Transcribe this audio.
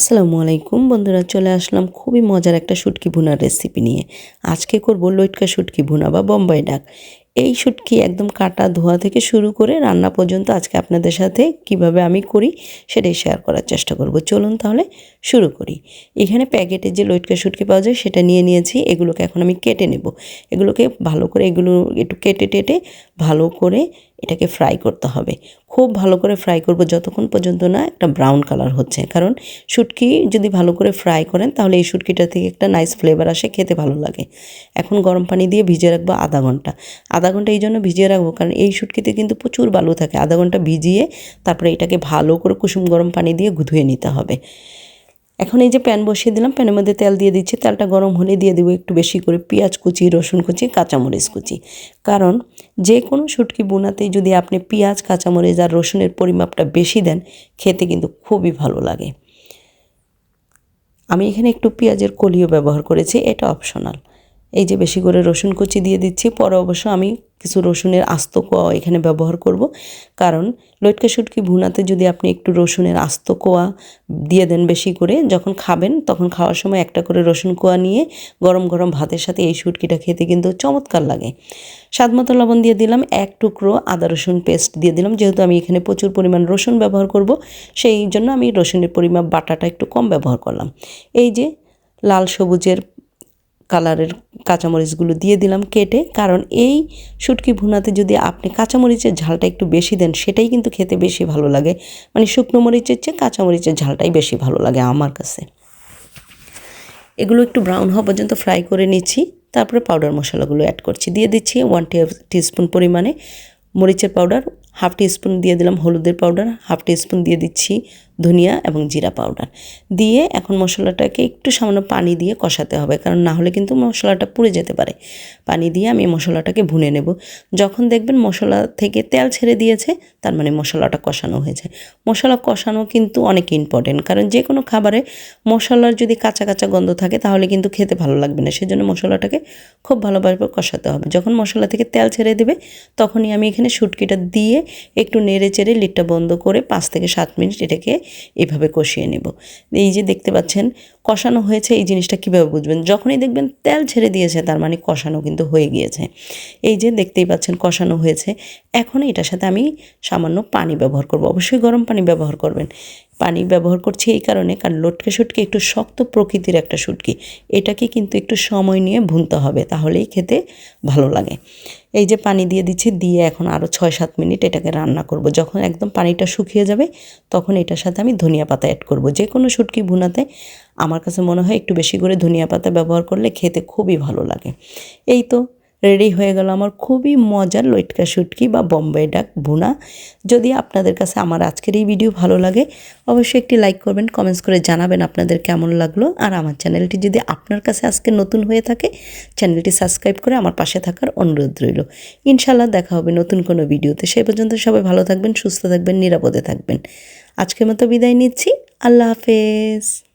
আসসালামু আলাইকুম। বন্ধুরা, চলে আসলাম খুবই মজার একটা শুটকি ভুনার রেসিপি নিয়ে। আজকে করব লইটকা শুটকি ভুনা বা বোম্বাই ডাক। এই শুটকি একদম কাটা ধোয়া থেকে শুরু করে রান্না পর্যন্ত আজকে আপনাদের সাথে কীভাবে আমি করি সেটাই শেয়ার করার চেষ্টা করব। চলুন তাহলে শুরু করি। এখানে প্যাকেটে যে লইটকা শুটকি পাওয়া যায় সেটা নিয়ে নিয়েছি। এগুলোকে এখন আমি কেটে নেব। এগুলোকে ভালো করে এগুলো একটু কেটে টেটে ভালো করে এটাকে ফ্রাই করতে হবে। খুব ভালো করে ফ্রাই করব যতক্ষণ পর্যন্ত না একটা ব্রাউন কালার হচ্ছে। কারণ শুটকি যদি ভালো করে ফ্রাই করেন, তাহলে এই শুটকিটা থেকে একটা নাইস ফ্লেভার আসে, খেতে ভালো লাগে। এখন গরম পানি দিয়ে ভিজিয়ে রাখব আধা ঘণ্টা। আধা ঘণ্টা এই জন্য ভিজিয়ে রাখব, কারণ এই শুটকিতে কিন্তু প্রচুর বালু থাকে। আধা ঘণ্টা ভিজিয়ে তারপরে এটাকে ভালো করে কুসুম গরম পানি দিয়ে ধুয়ে নিতে হবে। এখন এই যে প্যান বসিয়ে দিলাম, প্যানের মধ্যে তেল দিয়ে দিচ্ছি। তেলটা গরম হলে দিয়ে দেবো একটু বেশি করে পেঁয়াজ কুচি, রসুন কুচি, কাঁচামরিচ কুচি। কারণ যে কোনো সুটকি বোনাতে যদি আপনি পেঁয়াজ, কাঁচামরিচ আর রসুনের পরিমাপটা বেশি দেন, খেতে কিন্তু খুবই ভালো লাগে। আমি এখানে একটু পেঁয়াজের কলিও ব্যবহার করেছি, এটা অপশনাল। এই যে বেশি করে রসুন কুচি দিয়ে দিচ্ছি, পরে অবশ্য আমি কিছু রসুনের আস্ত কোয়া এখানে ব্যবহার করব। কারণ লটকা শুটকি ভুনাতে যদি আপনি একটু রসুনের আস্ত কোয়া দিয়ে দেন বেশি করে, যখন খাবেন তখন খাওয়ার সময় একটা করে রসুন কোয়া নিয়ে গরম গরম ভাতের সাথে এই শুটকিটা খেতে কিন্তু চমৎকার লাগে। স্বাদ মতো লবণ দিয়ে দিলাম এক টুকরো আদা রসুন পেস্ট দিয়ে দিলাম, যেহেতু আমি এখানে প্রচুর পরিমাণ রসুন ব্যবহার করব, সেই জন্য আমি রসুনের পরিমাণ বাটাটা একটু কম ব্যবহার করলাম। এই যে লাল সবুজের কালারের কাঁচামরিচগুলো দিয়ে দিলাম কেটে। কারণ এই শুটকি ভুনাতে যদি আপনি কাঁচামরিচের ঝালটা একটু বেশি দেন, সেটাই কিন্তু খেতে বেশি ভালো লাগে। মানে শুকনো মরিচের চেয়ে কাঁচামরিচের ঝালটাই বেশি ভালো লাগে আমার কাছে। এগুলো একটু ব্রাউন হওয়া পর্যন্ত ফ্রাই করে নিচ্ছি। তারপরে পাউডার মশলাগুলো অ্যাড করছি। দিয়ে দিচ্ছি ওয়ান টিস্পুন পরিমাণে মরিচের পাউডার হাফ টিস্পুন দিয়ে দিলাম হলুদের পাউডার হাফ টিস্পুন দিয়ে দিচ্ছি ধনিয়া এবং জিরা পাউডার। দিয়ে এখন মশলাটাকে একটু সামান্য পানি দিয়ে কষাতে হবে, কারণ না হলে কিন্তু মশলাটা পুড়ে যেতে পারে। পানি দিয়ে আমি মশলাটাকে ভুনে নেব। যখন দেখবেন মশলা থেকে তেল ছেড়ে দিয়েছে, তার মানে মশলাটা কষানো হয়েছে। মশলা কষানো কিন্তু অনেক ইম্পর্টেন্ট কারণ যে কোনো খাবারে মশলার যদি কাঁচা কাঁচা গন্ধ থাকে, তাহলে কিন্তু খেতে ভালো লাগবে না। সেজন্য মশলাটাকে খুব ভালোভাবে কষাতে হবে। যখন মশলা থেকে তেল ছেড়ে দেবে, তখনই আমি এখানে শুটকিটা দিয়ে একটু নেড়ে চেড়ে লিডটা বন্ধ করে পাঁচ থেকে সাত মিনিট এটাকে এভাবে কষিয়ে নেব। এই যে দেখতে পাচ্ছেন, কষানো হয়েছে, এই জিনিসটা কীভাবে বুঝবেন? যখনই দেখবেন তেল ছেড়ে দিয়েছে, তার মানে কষানো কিন্তু হয়ে গিয়েছে। এই যে দেখতেই পাচ্ছেন, কষানো হয়েছে। এখন এটার সাথে আমি সামান্য পানি ব্যবহার করব। অবশ্যই গরম পানি ব্যবহার করবেন। পানি ব্যবহার করছি এই কারণে, কারণ লটকে শুটকি একটু শক্ত প্রকৃতির একটা শুটকি এটাকে কিন্তু একটু সময় নিয়ে ভুনতে হবে, তাহলেই খেতে ভালো লাগে। এই যে পানি দিয়ে দিচ্ছি, দিয়ে এখন আরও ছয় সাত মিনিট এটাকে রান্না করব। যখন একদম পানিটা শুকিয়ে যাবে, তখন এটার সাথে আমি ধনিয়া পাতা অ্যাড করব। যে কোনো শুটকি ভুনাতে আমার কাছে মনে হয় একটু বেশি করে ধনিয়া পাতা ব্যবহার করলে খেতে খুবই ভালো লাগে। এই তো রেডি হয়ে গেল আমার খুবই মজার লইটকা শুটকি বা বম্বে ডাক ভুনা। যদি আপনাদের কাছে আমার আজকের এই ভিডিও ভালো লাগে, অবশ্যই একটি লাইক করবেন কমেন্টস করে জানাবেন আপনাদের কেমন লাগল। আর আমার চ্যানেলটি যদি আপনার কাছে আজকে নতুন হয়ে থাকে, চ্যানেলটি সাবস্ক্রাইব করে আমার পাশে থাকার অনুরোধ রইল। ইনশাল্লাহ দেখা হবে নতুন কোনো ভিডিওতে। সেই পর্যন্ত সবাই ভালো থাকবেন, সুস্থ থাকবেন, নিরাপদে থাকবেন। আজকের মতো বিদায় নিচ্ছি। আল্লাহ হাফেজ।